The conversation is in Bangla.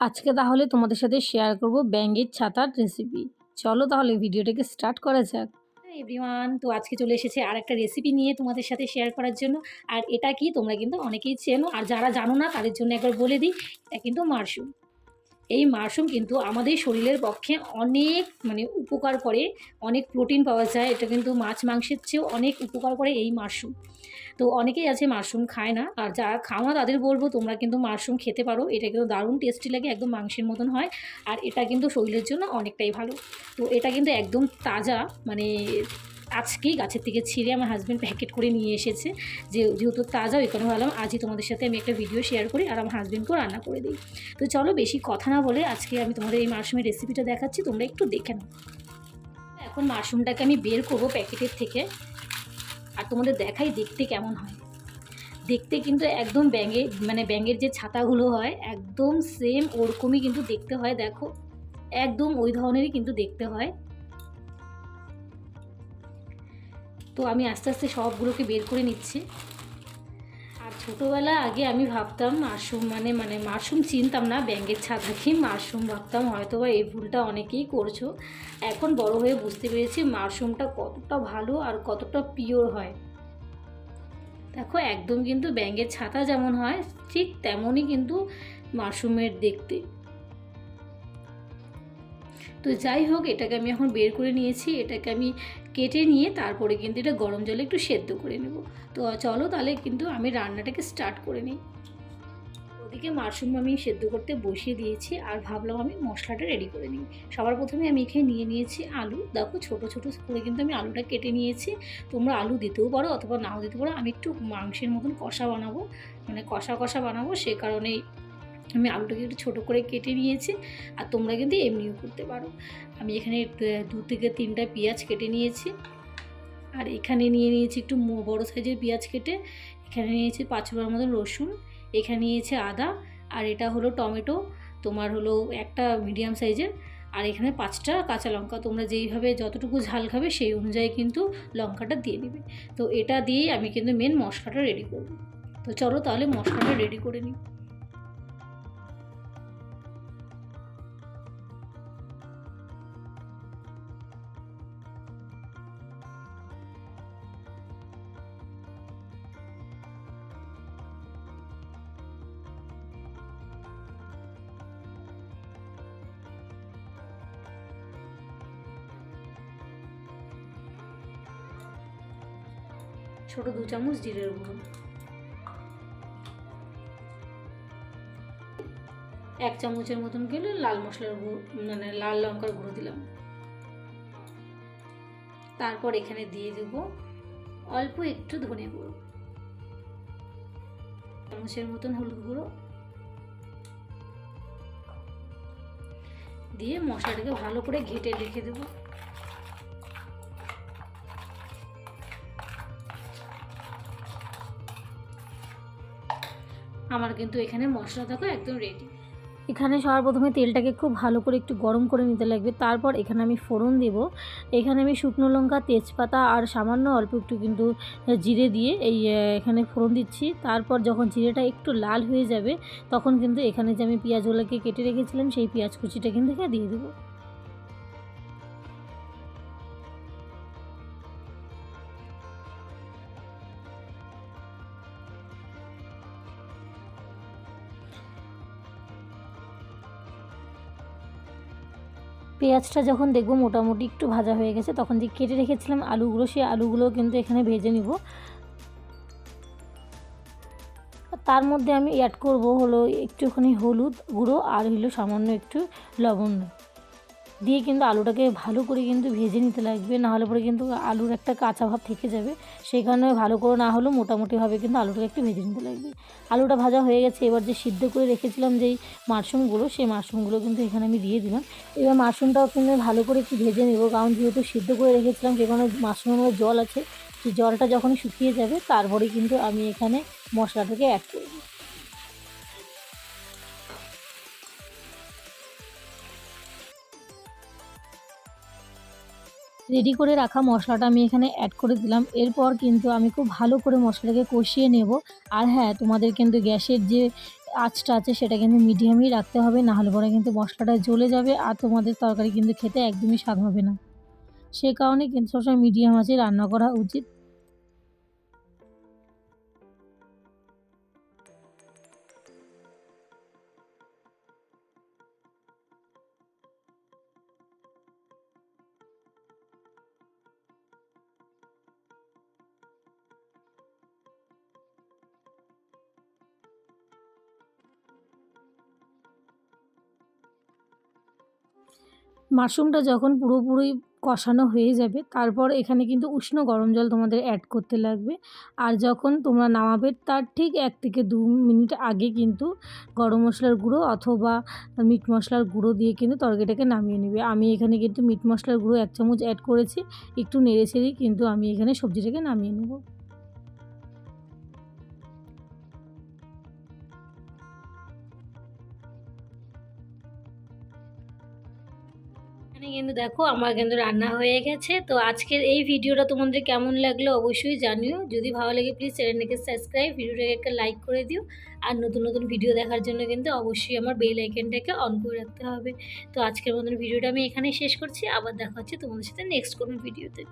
আজকে তাহলে তোমাদের সাথে শেয়ার করব ব্যাঙ্গের ছাতার রেসিপি চলো তাহলে ভিডিওটাকে স্টার্ট করা যাক। এভরিওয়ান তো আজকে চলে এসেছে আর একটা রেসিপি নিয়ে তোমাদের সাথে শেয়ার করার জন্য। আর এটা কি তোমরা কিন্তু অনেকেই চেনো। আর যারা জানো না, তাদের জন্য একবার বলে দিই, এটা কিন্তু মাশরুম। এই মাশরুম কিন্তু আমাদের শরীরের পক্ষে অনেক মানে উপকার করে, অনেক প্রোটিন পাওয়া যায়। এটা কিন্তু মাছ মাংসের চেয়েও অনেক উপকার করে এই মাশরুম। তো অনেকেই আছে মাশরুম খায় না, আর যারা খাও না তাদের বলব তোমরা কিন্তু মাশরুম খেতে পারো। এটা কিন্তু দারুণ টেস্টি লাগে, একদম মাংসের মতন হয়, আর এটা কিন্তু শরীরের জন্য অনেকটাই ভালো। তো এটা কিন্তু একদম তাজা মানে আজকেই গাছের থেকে ছিঁড়ে আমার হাজব্যান্ড প্যাকেট করে নিয়ে এসেছে। যে, যেহেতু তাজা ওই কারণে ভাবলাম আজই তোমাদের সাথে আমি একটা ভিডিও শেয়ার করি আর আমার হাজব্যান্ডকেও রান্না করে দিই। তো চলো বেশি কথা না বলে আজকে আমি তোমাদের এই মাশরুমের রেসিপিটা দেখাচ্ছি, তোমরা একটু দেখে নাও। এখন মাশরুমটাকে আমি বের করব প্যাকেটের থেকে আর তোমাদের দেখাই দেখতে কেমন হয়। দেখতে কিন্তু একদম ব্যাঙের মানে ব্যাঙের যে ছাতাগুলো হয়, একদম সেম ওরকমই কিন্তু দেখতে হয়, দেখো। একদম ওই ধরনেরই কিন্তু দেখতে হয়। তো আমি আস্তে আস্তে সবগুলোকে বের করে নিচ্ছি। আর ছোটোবেলা আগে আমি ভাবতাম মাশরুম মানে মানে মাশরুম চিনতাম না ব্যাঙ্গের ছাতাকে মাশরুম ভাবতাম হয়তো বা এই ভুলটা অনেকেই করছ। এখন বড় হয়ে বুঝতে পেরেছি মাশরুমটা কতটা ভালো আর কতটা পিওর হয়। দেখো, একদম কিন্তু ব্যাঙ্গের ছাতা যেমন হয়, ঠিক তেমনই কিন্তু মাশরুমের দেখতে। তো যাই হোক, এটাকে আমি এখন বের করে নিয়েছি। এটাকে আমি কেটে নিয়ে তারপরে কিন্তু এটা গরম জলে একটু সেদ্ধ করে নেব। তো চলো তাহলে কিন্তু আমি রান্নাটাকে স্টার্ট করে নিই। ওদিকে মাশরুম আমি সেদ্ধ করতে বসিয়ে দিয়েছি আর ভাবলাম আমি মশলাটা রেডি করে নিই। সবার প্রথমে আমি এখানে নিয়ে নিয়েছি আলু। দেখো ছোটো ছোটো করে কিন্তু আমি আলুটা কেটে নিয়েছি। তোমরা আলু দিতেও পারো অথবা নাও দিতে পারো। আমি একটু মাংসের মতন কষা বানাবো। মানে কষা কষা বানাবো সে কারণেই আমি আলুটাকে একটু ছোটো করে কেটে নিয়েছি, আর তোমরা কিন্তু এমনিও করতে পারো। আমি এখানে দু থেকে তিনটা পেঁয়াজ কেটে নিয়েছি, আর এখানে নিয়ে নিয়েছি একটু বড়ো সাইজের পেঁয়াজ কেটে, এখানে নিয়েছি পাঁচ ফোড়ার মতন রসুন, এখানে নিয়েছে আদা, আর এটা হলো টমেটো, তোমার হলো একটা মিডিয়াম সাইজের, আর এখানে পাঁচটা কাঁচা লঙ্কা, তোমরা যেইভাবে যতটুকু ঝাল খাবে সেই অনুযায়ী কিন্তু লঙ্কাটা দিয়ে নেবে। তো এটা দিয়েই আমি কিন্তু মেন মশলাটা রেডি করব। তো চলো তাহলে মশলাটা রেডি করে নিই। ছোট দু চামচ জিরের গুঁড়ো। এক চামচের মতন গেলে লাল মশলার গুঁড়ো মানে লাল লঙ্কার গুঁড়ো দিলাম। তারপর এখানে দিয়ে দেব অল্প একটু ধনে গুঁড়ো। চামচের মতন হলুদ গুঁড়ো। দিয়ে মশলাটাকে ভালো করে ঘেটে রেখে দেবো। আমার কিন্তু এখানে মশলা একদম রেডি এখানে সবার প্রথমে তেলটাকে খুব ভালো করে একটু গরম করে নিতে লাগবে। তারপর এখানে আমি ফোড়ন দেব। এখানে আমি শুকনো লঙ্কা, তেজপাতা আর সামান্য অল্প একটু কিন্তু জিরে দিয়ে এই এখানে ফোড়ন দিচ্ছি। তারপর যখন জিরেটা একটু লাল হয়ে যাবে, তখন কিন্তু এখানে যে আমি পেঁয়াজগুলোকে কেটে রেখেছিলাম, সেই পেঁয়াজ কুচিটা কিন্তু দিয়ে দেবো। পেঁয়াজটা যখন দেখব মোটামুটি একটু ভাজা হয়ে গেছে, তখন যে কেটে রেখেছিলাম আলুগুলো, সেই আলুগুলো কিন্তু এখানে ভেজে নিব। তার মধ্যে আমি অ্যাড করব হলো একটুখানি হলুদ গুঁড়ো আর হলো সামান্য একটু লবণ। দিয়ে কিন্তু আলুটাকে ভালো করে কিন্তু ভেজে নিতে লাগবে না হলে পরে কিন্তু আলুর একটা কাঁচা ভাব থেকে যাবে। সেই কারণে ভালো করে না হলেও মোটামুটিভাবে কিন্তু আলুটাকে একটু ভেজে নিতে লাগবে। আলুটা ভাজা হয়ে গেছে, এবার যে সিদ্ধ করে রেখেছিলাম যেই মাশরুমগুলো, সেই মাশরুমগুলো কিন্তু এখানে আমি দিয়ে দিলাম। এবার মাশরুমটাও কিন্তু ভালো করে একটু ভেজে নেব, কারণ যেহেতু সিদ্ধ করে রেখেছিলাম, সেখানে মাশরুমের জল আছে। সেই জলটা যখন শুকিয়ে যাবে, তারপরে কিন্তু আমি এখানে মশলাটাকে অ্যাড করব। রেডি করে রাখা মশলাটা আমি এখানে অ্যাড করে দিলাম। এরপর কিন্তু আমি খুব ভালো করে মশলাটাকে কষিয়ে নেব। আর হ্যাঁ তোমাদের কিন্তু গ্যাসের যে আঁচটা আছে, সেটা কিন্তু মিডিয়ামই রাখতে হবে, নাহলে পরে কিন্তু মশলাটা জ্বলে যাবে আর তোমাদের তরকারি কিন্তু খেতে একদমই স্বাদ হবে না। সে কারণে কিন্তু সবসময় মিডিয়াম আছে রান্না করা উচিত। মাশরুমটা যখন পুরোপুরি কষানো হয়ে যাবে, তারপর এখানে কিন্তু উষ্ণ গরম জল তোমাদের অ্যাড করতে লাগবে। আর যখন তোমরা নামাবে, তার ঠিক এক থেকে দু মিনিট আগে কিন্তু গরম মশলার গুঁড়ো অথবা মিট মশলার গুঁড়ো দিয়ে কিন্তু তরকারিটাকে নামিয়ে নেবে। আমি এখানে কিন্তু মিট মশলার গুঁড়ো এক চামচ অ্যাড করেছি, একটু নেড়ে ছেড়েই কিন্তু আমি এখানে সবজিটাকে নামিয়ে নেব। এখানে কিন্তু দেখো আমার কিন্তু রান্না হয়ে গেছে। তো আজকের এই ভিডিওটা তোমাদের কেমন লাগল অবশ্যই জানিও। যদি ভালো লাগে প্লিজ চ্যানেলটাকে সাবস্ক্রাইব ভিডিওটাকে একটা লাইক করে দিও। আর নতুন নতুন ভিডিও দেখার জন্য কিন্তু অবশ্যই আমার বেল আইকনটাকে অন করে রাখতে হবে। তো আজকের মতন ভিডিওটা আমি এখানেই শেষ করছি। আবার দেখা হচ্ছে তোমাদের সাথে নেক্সট কোনো ভিডিওতে